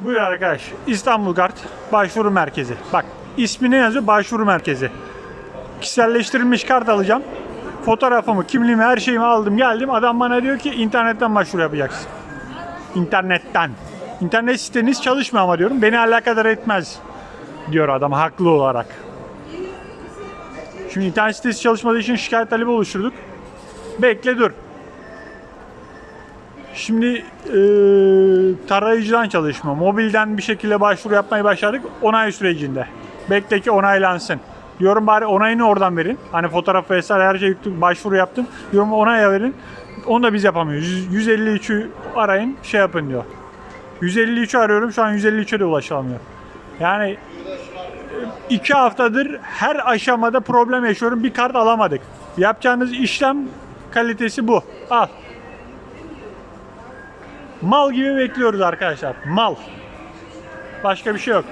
Buyur arkadaş. İstanbul Kart başvuru merkezi. Bak ismine yazıyor başvuru merkezi. Kişiselleştirilmiş kart alacağım. Fotoğrafımı, kimliğimi, her şeyimi aldım geldim. Adam bana diyor ki internetten başvuru yapacaksın. İnternetten. İnternet siteniz çalışmıyor ama diyorum. Beni alakadar etmez diyor adam haklı olarak. Şimdi internet sitesi çalışmadığı için şikayet talebi oluşturduk. Bekle dur. Şimdi e, tarayıcıdan çalışma, mobilden bir şekilde başvuru yapmayı başladık onay sürecinde. Bekle ki onaylansın. Diyorum bari onayını oradan verin. Hani fotoğraf vesaire her şey yüklü, başvuru yaptım. Diyorum onaya verin. Onu da biz yapamıyoruz. 100 153'ü arayın şey yapın diyor. 153'ü arıyorum şu an 153'e de ulaşılamıyor. Yani iki haftadır her aşamada problem yaşıyorum. Bir kart alamadık. Yapacağınız işlem kalitesi bu. Al. Mal gibi bekliyoruz arkadaşlar. Mal. Başka bir şey yok.